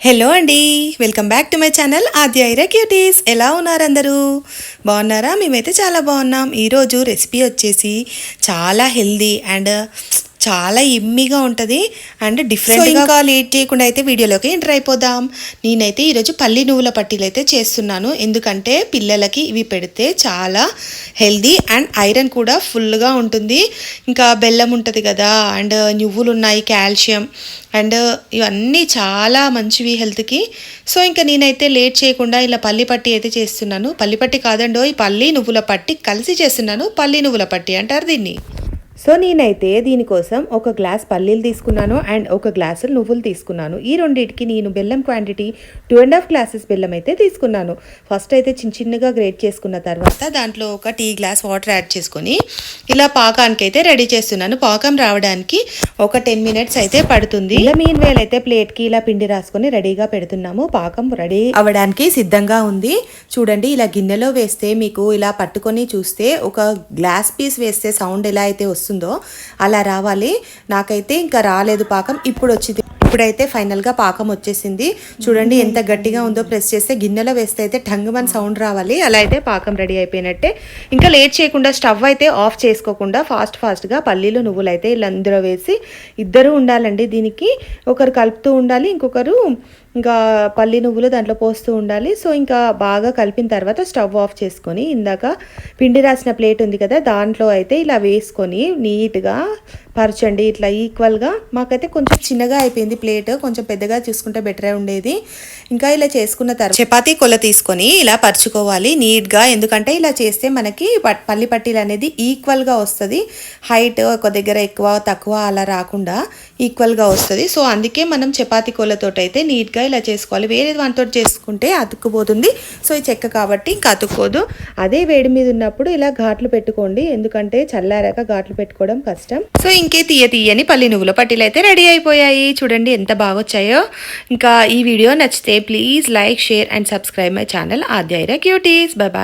Hello అండి welcome back to my channel Aadya Aira cuties. ఎలా ఉన్నారు అందరూ? బాగున్నారా? మేమైతే చాలా బాగున్నాం. ఈరోజు రెసిపీ వచ్చేసి చాలా హెల్దీ అండ్ చాలా ఎమ్మిగా ఉంటుంది. అండ్ డిఫరెంట్ ఇంకా లేట్ చేయకుండా అయితే వీడియోలోకి ఎంటర్ అయిపోదాం. నేనైతే ఈరోజు పల్లి నువ్వుల పట్టీలు అయితే చేస్తున్నాను. ఎందుకంటే పిల్లలకి ఇవి పెడితే చాలా హెల్దీ అండ్ ఐరన్ కూడా ఫుల్గా ఉంటుంది. ఇంకా బెల్లం ఉంటుంది కదా అండ్ నువ్వులు ఉన్నాయి కాల్షియం అండ్ ఇవన్నీ చాలా మంచివి హెల్త్కి సో ఇంకా నేనైతే లేట్ చేయకుండా ఇలా పల్లి పట్టి అయితే చేస్తున్నాను. పల్లి పట్టి కాదండో ఈ పల్లి నువ్వుల పట్టి కలిసి చేస్తున్నాను. పల్లి నువ్వుల పట్టి అంటారు దీన్ని. సో నేనైతే దీనికోసం ఒక గ్లాస్ పల్లీలు తీసుకున్నాను అండ్ ఒక గ్లాసు నువ్వులు తీసుకున్నాను. ఈ రెండింటికి నేను బెల్లం quantity two and half glasses బెల్లం అయితే తీసుకున్నాను. ఫస్ట్ అయితే చిన్న చిన్నగా గ్రేట్ చేసుకున్న తర్వాత దాంట్లో ఒక టీ గ్లాస్ వాటర్ యాడ్ చేసుకొని ఇలా పాకానికి అయితే రెడీ చేస్తున్నాను. పాకం రావడానికి ఒక టెన్ మినిట్స్ అయితే పడుతుంది. ఇలా మీన్ వేల్ అయితే ప్లేట్కి ఇలా పిండి రాసుకొని రెడీగా పెడుతున్నాము. పాకం రెడీ అవ్వడానికి సిద్ధంగా ఉంది. చూడండి ఇలా గిన్నెలో వేస్తే మీకు ఇలా పట్టుకొని చూస్తే ఒక గ్లాస్ పీస్ వేస్తే సౌండ్ ఎలా అయితే వస్తుంది అలా రావాలి. నాకైతే ఇంకా రాలేదు పాకం. ఇప్పుడు వచ్చింది ఇప్పుడైతే ఫైనల్గా పాకం వచ్చేసింది. చూడండి ఎంత గట్టిగా ఉందో ప్రెస్ చేస్తే గిన్నెలో వేస్తే అయితే టంగుమని సౌండ్ రావాలి. అలా అయితే పాకం రెడీ అయిపోయినట్టే. ఇంకా లేట్ చేయకుండా స్టవ్ అయితే ఆఫ్ చేసుకోకుండా ఫాస్ట్ ఫాస్ట్గా పల్లీలు నువ్వులు అయితే ఇలా అందులో వేసి ఇద్దరు ఉండాలండి దీనికి. ఒకరు కలుపుతూ ఉండాలి ఇంకొకరు ఇంకా పల్లి నువ్వులు దాంట్లో పోస్తూ ఉండాలి. సో ఇంకా బాగా కలిపిన తర్వాత స్టవ్ ఆఫ్ చేసుకొని ఇందాక పిండి రాసిన ప్లేట్ ఉంది కదా దాంట్లో అయితే ఇలా వేసుకొని నీట్గా పరచండి. ఇట్లా ఈక్వల్గా మాకైతే కొంచెం చిన్నగా అయిపోయింది ప్లేట్ కొంచెం పెద్దగా చూసుకుంటే బెటరే ఉండేది. ఇంకా ఇలా చేసుకున్న తర్వాత చపాతీ కొల తీసుకొని ఇలా పరుచుకోవాలి నీట్గా. ఎందుకంటే ఇలా చేస్తే మనకి పల్లి పట్టీలు అనేది ఈక్వల్గా వస్తుంది. హైట్ ఒక దగ్గర ఎక్కువ తక్కువ అలా రాకుండా ఈక్వల్గా వస్తుంది. సో అందుకే మనం చపాతీ కొలతోటి అయితే నీట్గా ఇలా చేసుకోవాలి. వేరే దానితో చేసుకుంటే అతుక్కుపోతుంది. సో ఈ చెక్క కాబట్టి ఇంకా అతుక్కోదు. అదే వేడి మీద ఉన్నప్పుడు ఇలా ఘాట్లు పెట్టుకోండి. ఎందుకంటే చల్లారాక ఘాట్లు పెట్టుకోవడం కష్టం. సో ఇంకే తీయ తీయని పల్లి నువ్వుల పట్టీలు అయితే రెడీ అయిపోయాయి. చూడండి ఎంత బాగా వచ్చాయో. ఇంకా ఈ వీడియో నచ్చితే please like share and subscribe my channel Aadya Aira cuties. Bye bye.